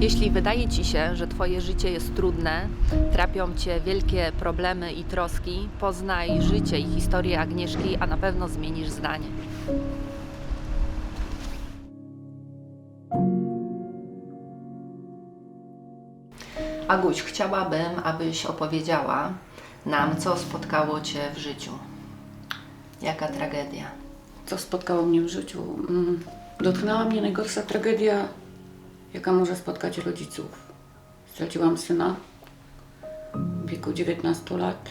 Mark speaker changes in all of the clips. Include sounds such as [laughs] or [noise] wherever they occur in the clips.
Speaker 1: Jeśli wydaje Ci się, że Twoje życie jest trudne, trapią Cię wielkie problemy i troski, poznaj życie i historię Agnieszki, a na pewno zmienisz zdanie. Aguś, chciałabym, abyś opowiedziała nam, co spotkało Cię w życiu. Jaka tragedia?
Speaker 2: Co spotkało mnie w życiu? Mm, Dotknęła mnie najgorsza tragedia, jaka może spotkać rodziców. Straciłam syna w wieku 19 lat.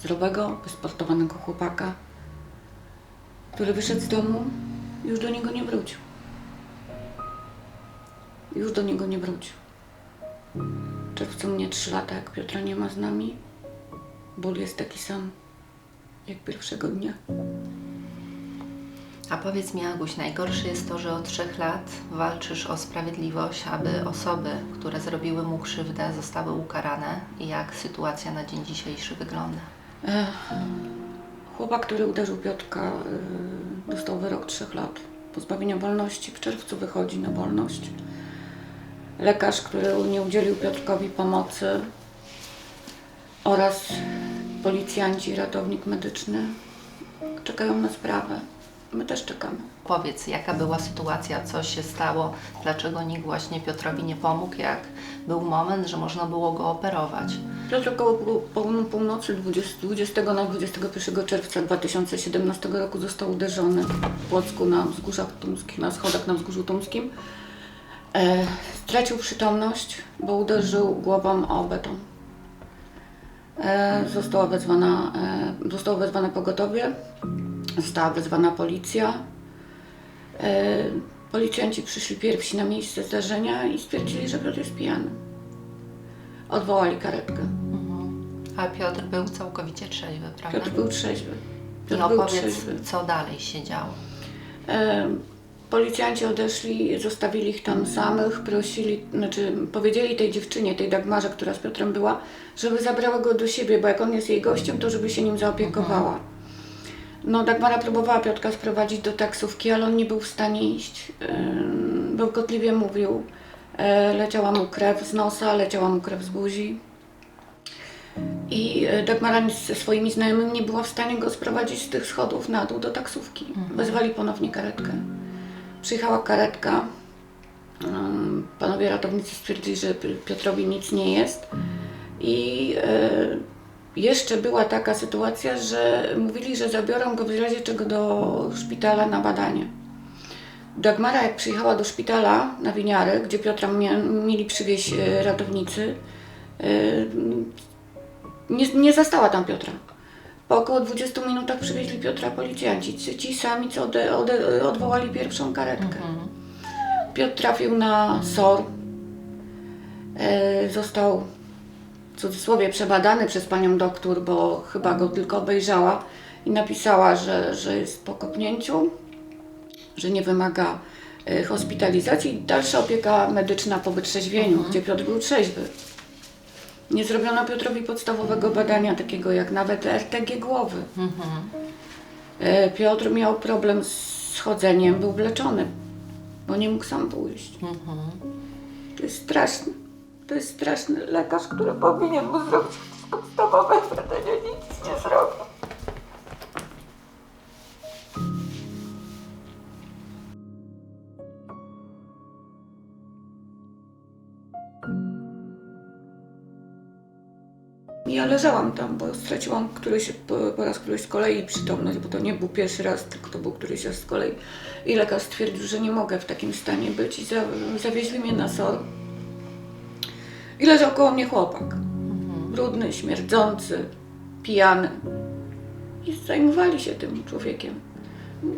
Speaker 2: Zdrowego, wysportowanego chłopaka, który wyszedł z domu i już do niego nie wrócił. Już do niego nie wrócił. W czerwcu mnie 3 lata, jak Piotra nie ma z nami. Ból jest taki sam jak pierwszego dnia.
Speaker 1: A powiedz mi, Aguś, najgorsze jest to, że od trzech lat walczysz o sprawiedliwość, aby osoby, które zrobiły mu krzywdę, zostały ukarane i jak sytuacja na dzień dzisiejszy wygląda.
Speaker 2: Ech, Chłopak, który uderzył Piotrka, y, dostał wyrok trzech lat pozbawienia wolności. W czerwcu wychodzi na wolność. Lekarz, który nie udzielił Piotrkowi pomocy oraz policjanci, ratownik medyczny czekają na sprawę. My też czekamy.
Speaker 1: Powiedz, jaka była sytuacja, co się stało, dlaczego nikt właśnie Piotrowi nie pomógł, jak był moment, że można było go operować.
Speaker 2: Piotr około pół- pół- północy 20, 20 na 21 czerwca 2017 roku został uderzony w Płocku na wzgórzach tumskich, na schodach na wzgórzu tumskim. E, stracił przytomność, bo uderzył głową o beton. E, została wezwana, e, zostało wezwane pogotowie, została wezwana policja. E, policjanci przyszli pierwsi na miejsce zdarzenia i stwierdzili, że Piotr jest pijany. Odwołali karetkę.
Speaker 1: A Piotr był całkowicie trzeźwy, prawda?
Speaker 2: Piotr był trzeźwy. Piotr był
Speaker 1: opowiedz,
Speaker 2: trzeźwy.
Speaker 1: co dalej się działo.
Speaker 2: E, policjanci odeszli, zostawili ich tam samych, prosili, znaczy powiedzieli tej dziewczynie, tej Dagmarze, która z Piotrem była, żeby zabrała go do siebie, bo jak on jest jej gościem, to żeby się nim zaopiekowała. No, Dagmara próbowała Piotrka sprowadzić do taksówki, ale on nie był w stanie iść. Bełkotliwie mówił. E, Leciała mu krew z nosa, leciała mu krew z buzi. I e, Dagmara ze swoimi znajomymi nie była w stanie go sprowadzić z tych schodów na dół do taksówki. Wezwali ponownie karetkę. Przyjechała karetka. Panowie ratownicy stwierdzili, że Pi- Piotrowi nic nie jest. I e, jeszcze była taka sytuacja, że mówili, że zabiorą go w razie czego do szpitala na badanie. Dagmara, jak przyjechała do szpitala na Winiary, gdzie Piotra mieli przywieźć e, ratownicy, e, nie, nie zastała tam Piotra. Po około 20 minutach przywieźli Piotra policjanci, ci, sami, co ode, ode, odwołali pierwszą karetkę. Piotr trafił na SOR, e, został w cudzysłowie przebadany przez panią doktor, bo chyba go tylko obejrzała i napisała, że, że jest po kopnięciu, że nie wymaga e, hospitalizacji. Dalsza opieka medyczna po wytrzeźwieniu, gdzie Piotr był trzeźwy. Nie zrobiono Piotrowi podstawowego badania, takiego jak nawet RTG głowy. E, Piotr miał problem z chodzeniem, był wleczony, bo nie mógł sam pójść. To jest straszne. To jest straszny lekarz, który powinien mu zrobić podstawowe badania, nic nie zrobił. Ja leżałam tam, bo straciłam któryś, po, raz któryś z kolei przytomność, bo to nie był pierwszy raz, tylko to był któryś raz z kolei. I lekarz stwierdził, że nie mogę w takim stanie być i za, zawieźli mnie na SOR. I leżał koło mnie chłopak. Brudny, śmierdzący, pijany. I zajmowali się tym człowiekiem.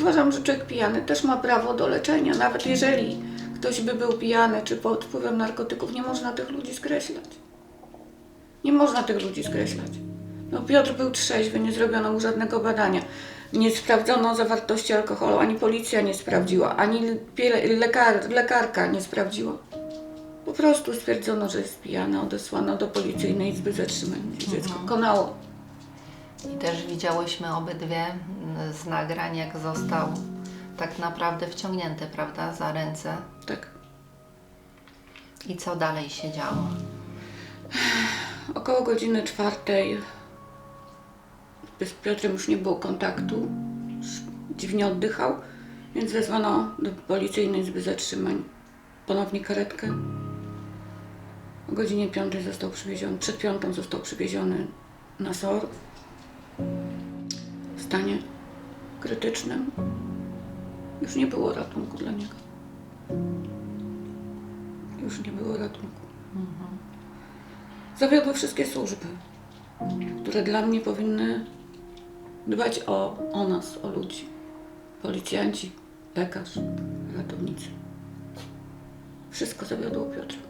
Speaker 2: Uważam, że człowiek pijany też ma prawo do leczenia. Nawet jeżeli ktoś by był pijany czy pod wpływem narkotyków, nie można tych ludzi skreślać. Nie można tych ludzi skreślać. No Piotr był trzeźwy, nie zrobiono mu żadnego badania. Nie sprawdzono zawartości alkoholu, ani policja nie sprawdziła, ani lekarka nie sprawdziła. Po prostu stwierdzono, że jest pijany, odesłano do policyjnej izby zatrzymań. Dziecko konało.
Speaker 1: I też widziałyśmy obydwie mm, z nagrań, jak został tak naprawdę wciągnięty, prawda, za ręce.
Speaker 2: Tak.
Speaker 1: I co dalej się działo?
Speaker 2: Około godziny czwartej z Piotrem już nie było kontaktu, dziwnie oddychał, więc wezwano do policyjnej izby zatrzymań ponownie karetkę. O godzinie piątej został przywieziony, przed piątą został przywieziony na SOR w stanie krytycznym. Już nie było ratunku dla niego. Już nie było ratunku. Zawiodły wszystkie służby, które dla mnie powinny dbać o, o nas, o ludzi. Policjanci, lekarz, ratownicy. Wszystko zawiodło Piotra.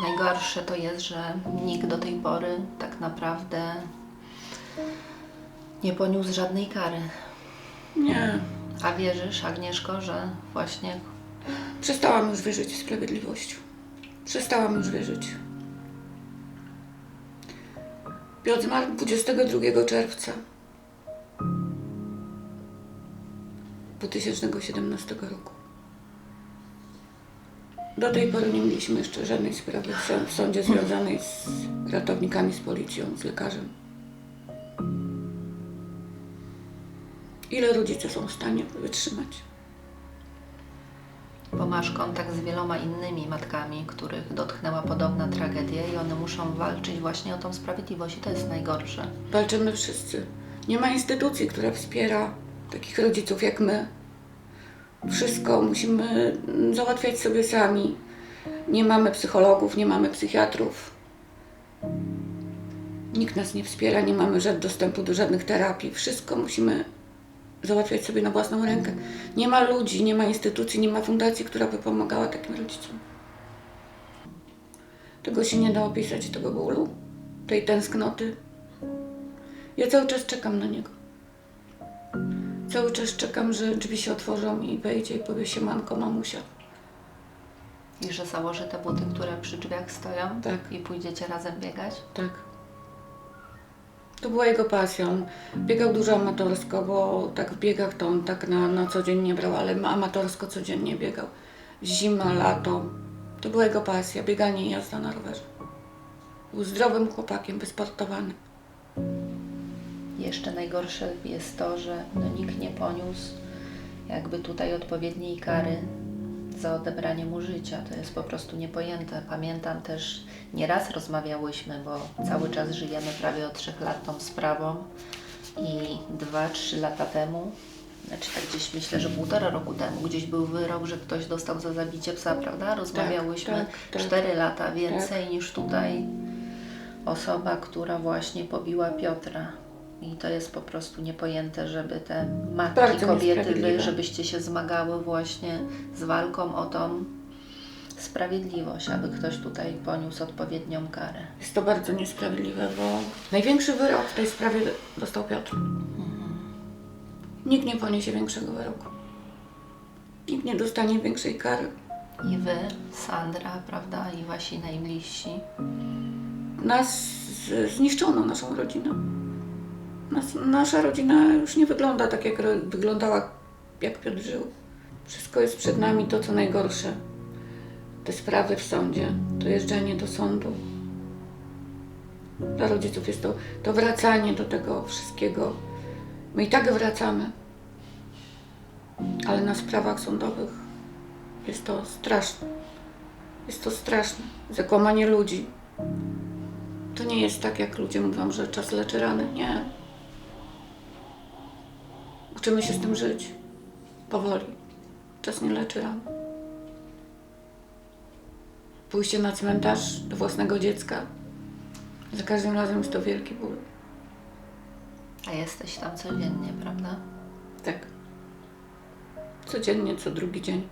Speaker 1: Najgorsze to jest, że nikt do tej pory tak naprawdę nie poniósł żadnej kary.
Speaker 2: Nie,
Speaker 1: A wierzysz, Agnieszko, że właśnie
Speaker 2: przestałam już wierzyć w sprawiedliwość. Przestałam już wierzyć. Piotr zmarł 22 czerwca 2017 roku. Do tej pory nie mieliśmy jeszcze żadnej sprawy w sąd- w sądzie związanej z ratownikami, z policją, z lekarzem. Ile rodzice są w stanie wytrzymać?
Speaker 1: bo masz kontakt z wieloma innymi matkami, których dotknęła podobna tragedia i one muszą walczyć właśnie o tą sprawiedliwość i to jest najgorsze.
Speaker 2: Walczymy wszyscy. Nie ma instytucji, która wspiera takich rodziców jak my. Wszystko musimy załatwiać sobie sami. Nie mamy psychologów, nie mamy psychiatrów. Nikt nas nie wspiera, nie mamy dostępu do żadnych terapii. Wszystko musimy załatwiać sobie na własną rękę. Nie ma ludzi, nie ma instytucji, nie ma fundacji, która by pomagała takim rodzicom. Tego się nie da opisać, tego bólu, tej tęsknoty, ja cały czas czekam na niego. Cały czas czekam, że drzwi się otworzą i wejdzie i powie się manko, mamusia.
Speaker 1: I że założy te buty, które przy drzwiach stoją
Speaker 2: Tak.
Speaker 1: i pójdziecie razem biegać.
Speaker 2: Tak. To była jego pasja. On biegał dużo amatorsko, bo tak w biegach to on tak na, na co dzień nie brał, ale ma- amatorsko codziennie biegał. Zima, lato. To była jego pasja, bieganie i jazda na rowerze. Był zdrowym chłopakiem, wysportowany.
Speaker 1: Jeszcze najgorsze jest to, że no, nikt nie poniósł jakby tutaj odpowiedniej kary za odebranie mu życia. To jest po prostu niepojęte. Pamiętam też, nieraz rozmawiałyśmy, bo cały czas żyjemy prawie od trzech lat tą sprawą i dwa, trzy lata temu, znaczy tak gdzieś myślę, że półtora roku temu, gdzieś był wyrok, że ktoś dostał za zabicie psa, prawda? Rozmawiałyśmy
Speaker 2: tak, tak.
Speaker 1: cztery lata więcej niż tutaj osoba, która właśnie pobiła Piotra. I to jest po prostu niepojęte, żeby te matki,
Speaker 2: Bardzo
Speaker 1: kobiety, wy, żebyście się zmagały właśnie z walką o tą sprawiedliwość, aby ktoś tutaj poniósł odpowiednią karę.
Speaker 2: Jest to bardzo niesprawiedliwe, bo największy wyrok w tej sprawie dostał Piotr. Nikt nie poniesie większego wyroku. Nikt nie dostanie większej kary.
Speaker 1: I wy, Sandra, prawda, i wasi najbliżsi.
Speaker 2: Nas zniszczono, naszą rodzinę. Nas, nasza rodzina już nie wygląda tak, jak wyglądała, jak Piotr żył. Wszystko jest przed nami to, co najgorsze. Te sprawy w sądzie, to jeżdżenie do sądu. Dla rodziców jest to, to wracanie do tego wszystkiego. My i tak wracamy. Ale na sprawach sądowych jest to straszne. Jest to straszne. Zakłamanie ludzi. To nie jest tak, jak ludzie mówią, że czas leczy rany. Nie. Uczymy się z tym żyć. Powoli. Czas nie leczy ran. Pójście na cmentarz do własnego dziecka. Za każdym razem jest to wielki ból.
Speaker 1: A jesteś tam codziennie, prawda?
Speaker 2: Tak. Codziennie, co drugi dzień.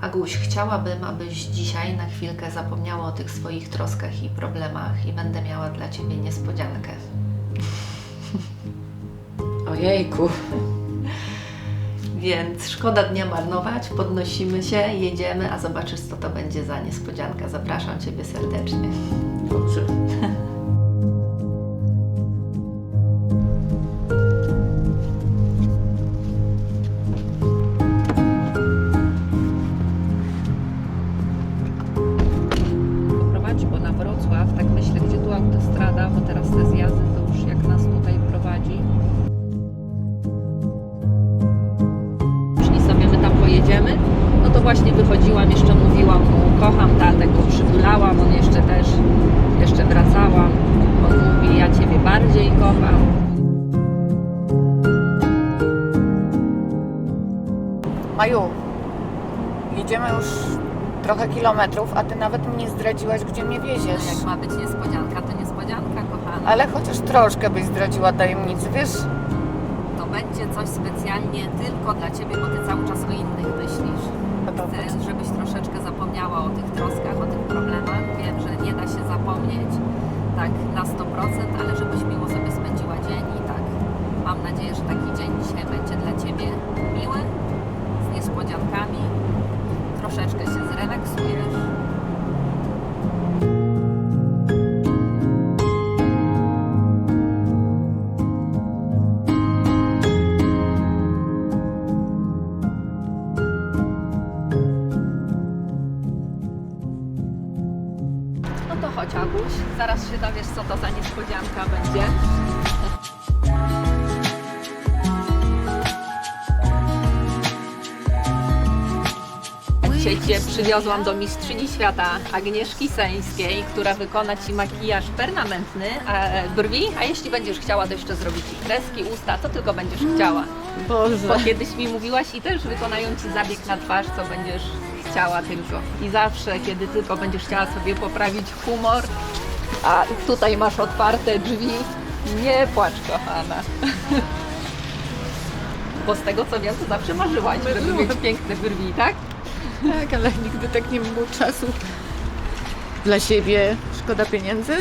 Speaker 1: Aguś, chciałabym, abyś dzisiaj na chwilkę zapomniała o tych swoich troskach i problemach i będę miała dla Ciebie niespodziankę.
Speaker 2: Ojejku.
Speaker 1: Więc szkoda dnia marnować, podnosimy się, jedziemy, a zobaczysz, co to będzie za niespodzianka. Zapraszam Ciebie serdecznie.
Speaker 2: Dobrze. Jedziemy już trochę kilometrów, a ty nawet mi nie zdradziłaś, gdzie mnie wieziesz.
Speaker 1: Jak ma być niespodzianka, to niespodzianka, kochana.
Speaker 2: Ale chociaż troszkę byś zdradziła tajemnicy, wiesz?
Speaker 1: To będzie coś specjalnie tylko dla Ciebie, bo Ty cały czas o innych myślisz. Dowiesz co to za niespodzianka będzie. Dzisiaj Cię przywiozłam do mistrzyni świata Agnieszki Seńskiej, która wykona Ci makijaż permanentny, a brwi, a jeśli będziesz chciała, to jeszcze zrobić Ci kreski, usta, to tylko będziesz chciała.
Speaker 2: Boże.
Speaker 1: Bo kiedyś mi mówiłaś i też wykonają Ci zabieg na twarz, co będziesz chciała tylko. I zawsze, kiedy tylko będziesz chciała sobie poprawić humor, a tutaj masz otwarte drzwi, nie płacz kochana. [laughs] Bo z tego co wiem, to zawsze marzyłaś, żeby mieć piękne brwi, tak?
Speaker 2: Tak, ale nigdy tak nie było czasu dla siebie. Szkoda pieniędzy.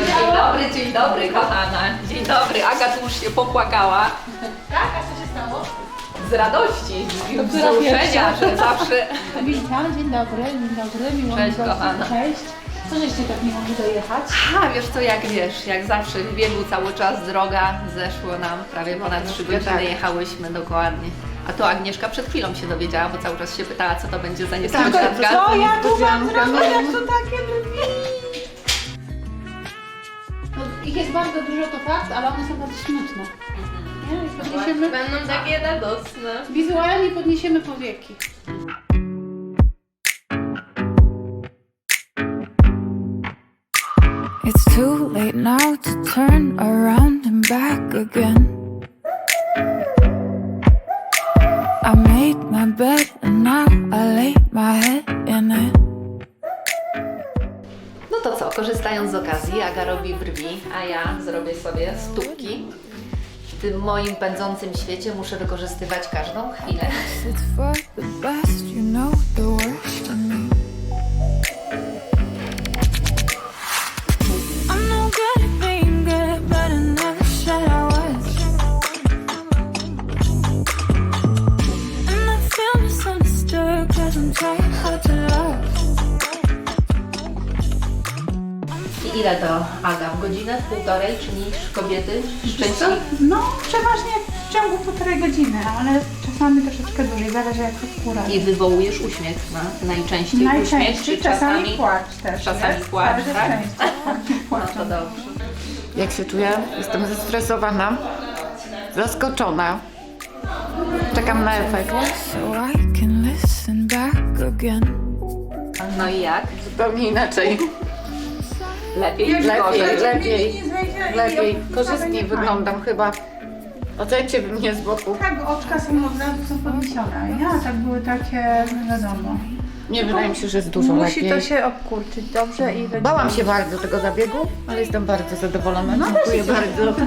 Speaker 1: Dzień dobry, dzień dobry kochana. Dzień dobry, Aga tu już się popłakała.
Speaker 3: Tak,
Speaker 1: Z radości, z
Speaker 3: która
Speaker 1: wzruszenia,
Speaker 3: pierwsza?
Speaker 1: że zawsze
Speaker 3: Witam, dzień dobry, dzień dobry, miło
Speaker 1: Cześć,
Speaker 3: mi gościć,
Speaker 1: kochana.
Speaker 3: Cześć. Co żeście tak nie mogli dojechać?
Speaker 1: A wiesz co, jak wiesz, jak zawsze w biegu cały czas droga, zeszło nam prawie ponad 3 godziny,
Speaker 2: tak.
Speaker 1: jechałyśmy dokładnie. A to Agnieszka przed chwilą się dowiedziała, bo cały czas się pytała, co to będzie za
Speaker 2: Tak,
Speaker 1: niespodzianka.
Speaker 3: Co ja tu mam zrobić,
Speaker 2: no.
Speaker 3: jak to takie brwi? No, ich jest bardzo dużo, to fakt, ale one są bardzo smutne. Nie? Podniesiemy,
Speaker 1: Będą takie radosne.
Speaker 3: wizualnie podniesiemy powieki.
Speaker 4: It's too late now to turn around and back again. I made my bed and now I lay my head in it.
Speaker 1: No to co, korzystając z okazji, Aga robi brwi, a ja zrobię sobie stópki. W tym moim pędzącym świecie muszę wykorzystywać każdą chwilę. Godzinę, półtorej czynisz kobiety szczęśliwe?
Speaker 3: No, przeważnie w ciągu półtorej godziny, ale czasami troszeczkę dłużej, zależy jak to skóra.
Speaker 1: I wywołujesz uśmiech na, najczęściej, uśmiech,
Speaker 3: Najczęściej,
Speaker 1: czy
Speaker 3: czasami,
Speaker 1: czasami
Speaker 3: płacz też.
Speaker 1: czasami
Speaker 3: jest.
Speaker 1: płacz,
Speaker 3: Bardzo
Speaker 1: tak?
Speaker 3: często [laughs]
Speaker 1: No
Speaker 3: płaczą.
Speaker 1: to dobrze.
Speaker 2: Jak się czuję? Jestem zestresowana, zaskoczona. Czekam na efekt.
Speaker 4: So I can listen back again.
Speaker 1: No i jak?
Speaker 2: Zupełnie inaczej.
Speaker 1: Lepiej
Speaker 2: Lepiej,
Speaker 1: gorzej?
Speaker 2: lepiej, lepiej. Korzystniej wyglądam chyba. Ocencie mnie z boku.
Speaker 3: Tak, oczka są od razu są podniesione, nie? A tak były takie, no wiadomo.
Speaker 2: Nie, wydaje mi się, że jest dużo
Speaker 3: Musi
Speaker 2: lepiej.
Speaker 3: to się obkurczyć dobrze i będzie...
Speaker 2: Bałam się bardzo tego zabiegu, ale jestem bardzo zadowolona. dziękuję bardzo.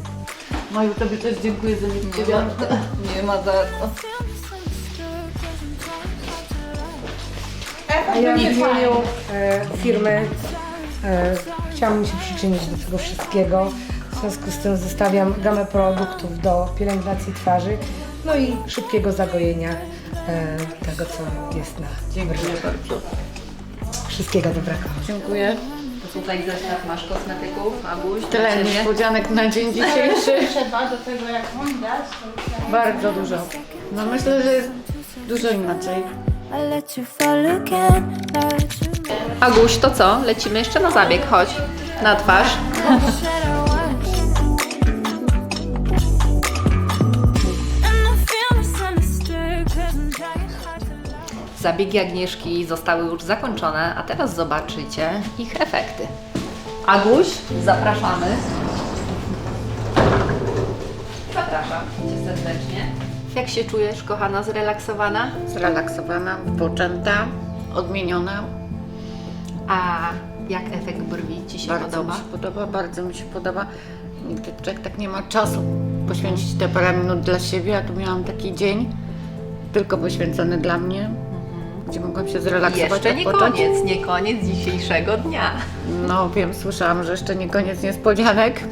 Speaker 2: [laughs] Maju, tobie też dziękuję za niespodziankę. [laughs]
Speaker 1: Nie ma za co.
Speaker 5: Ja w imieniu e, firmy chciałam się przyczynić do tego wszystkiego. W związku z tym zostawiam gamę produktów do pielęgnacji twarzy, no i szybkiego zagojenia e, tego, co jest na
Speaker 2: Dziękuję bardzo.
Speaker 5: Wszystkiego dobrego.
Speaker 2: Dziękuję.
Speaker 1: To tutaj zestaw masz kosmetyków, Aguś,
Speaker 2: Tyle niespodzianek na dzień dzisiejszy.
Speaker 3: Trzeba do tego jak on dać,
Speaker 2: Bardzo dużo. No myślę, że jest dużo inaczej.
Speaker 1: Aguś, to co? Lecimy jeszcze na zabieg, chodź. Na twarz. Zabiegi Agnieszki zostały już zakończone, a teraz zobaczycie ich efekty. Aguś, zapraszamy. Zapraszam cię serdecznie. Jak się czujesz, kochana, zrelaksowana?
Speaker 2: Zrelaksowana, wypoczęta, odmieniona.
Speaker 1: A jak efekt brwi Ci się
Speaker 2: bardzo
Speaker 1: podoba?
Speaker 2: mi się podoba, bardzo mi się podoba. Nigdy człowiek tak nie ma czasu poświęcić te parę minut dla siebie, a tu miałam taki dzień tylko poświęcony dla mnie, gdzie mogłam się zrelaksować,
Speaker 1: Jeszcze nie
Speaker 2: odpocząć.
Speaker 1: koniec, nie koniec dzisiejszego dnia.
Speaker 2: No wiem, słyszałam, że jeszcze nie koniec niespodzianek.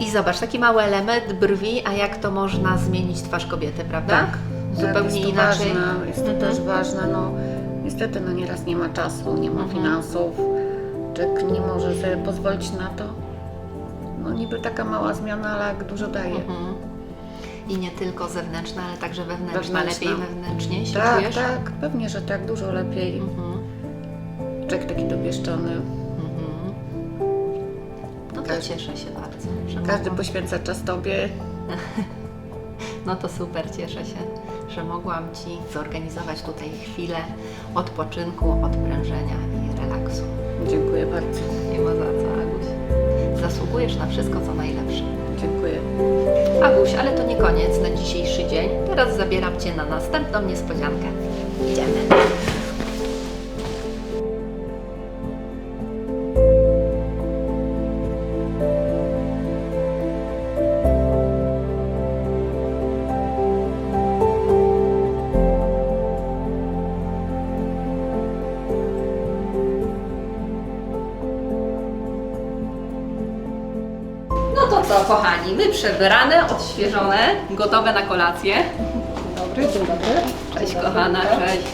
Speaker 1: I zobacz, taki mały element brwi, a jak to można zmienić twarz kobiety, prawda? Zupełnie
Speaker 2: tak, jest to
Speaker 1: inaczej.
Speaker 2: Ważne, jest to
Speaker 1: Mhm.
Speaker 2: też ważne. No, niestety no, nieraz nie ma czasu, nie ma
Speaker 1: Mhm.
Speaker 2: finansów. Człowiek nie może sobie pozwolić na to. No niby taka mała zmiana, ale jak dużo daje.
Speaker 1: Mhm. I nie tylko zewnętrzna, ale także wewnętrzna.
Speaker 2: Wewnętrzna.
Speaker 1: Lepiej wewnętrznie się
Speaker 2: Tak,
Speaker 1: czujesz?
Speaker 2: tak, pewnie, że tak, dużo lepiej.
Speaker 1: Mhm.
Speaker 2: Człowiek taki dopieszczony.
Speaker 1: No to
Speaker 2: Każdy-
Speaker 1: cieszę się bardzo, że
Speaker 2: Każdy
Speaker 1: mogłam...
Speaker 2: poświęca czas Tobie. [laughs]
Speaker 1: No to super, cieszę się, że mogłam Ci zorganizować tutaj chwilę odpoczynku, odprężenia i relaksu.
Speaker 2: Dziękuję bardzo.
Speaker 1: Nie ma za co, Aguś. Zasługujesz na wszystko, co najlepsze.
Speaker 2: Dziękuję.
Speaker 1: Aguś, ale to nie koniec na dzisiejszy dzień. Teraz zabieram Cię na następną niespodziankę. Idziemy. Kochani, my przebrane, odświeżone, gotowe na kolację.
Speaker 5: Dobry, dzień dobry.
Speaker 1: Cześć kochana, cześć.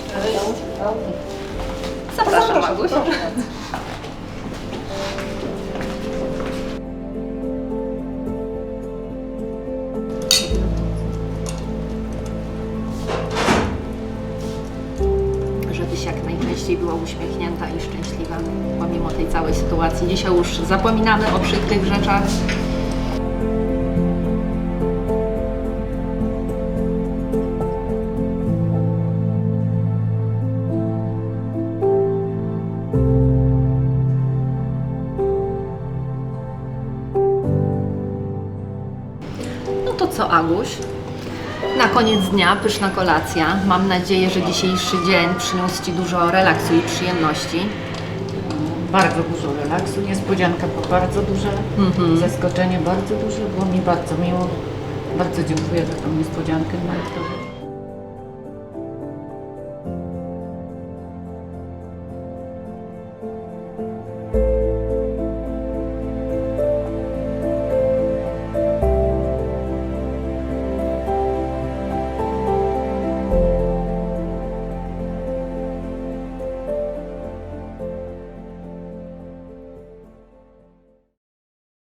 Speaker 1: Zapraszam, Aguś. Żebyś jak najczęściej była uśmiechnięta i szczęśliwa pomimo tej całej sytuacji. Dzisiaj już zapominamy o przykrych rzeczach. Aguś? Na koniec dnia pyszna kolacja. Mam nadzieję, że dzisiejszy dzień przyniósł Ci dużo relaksu i przyjemności.
Speaker 2: Bardzo dużo relaksu, niespodzianka była bardzo duża,
Speaker 1: Mhm.
Speaker 2: zaskoczenie bardzo duże, było mi bardzo miło. Bardzo dziękuję za tą niespodziankę. Martowi.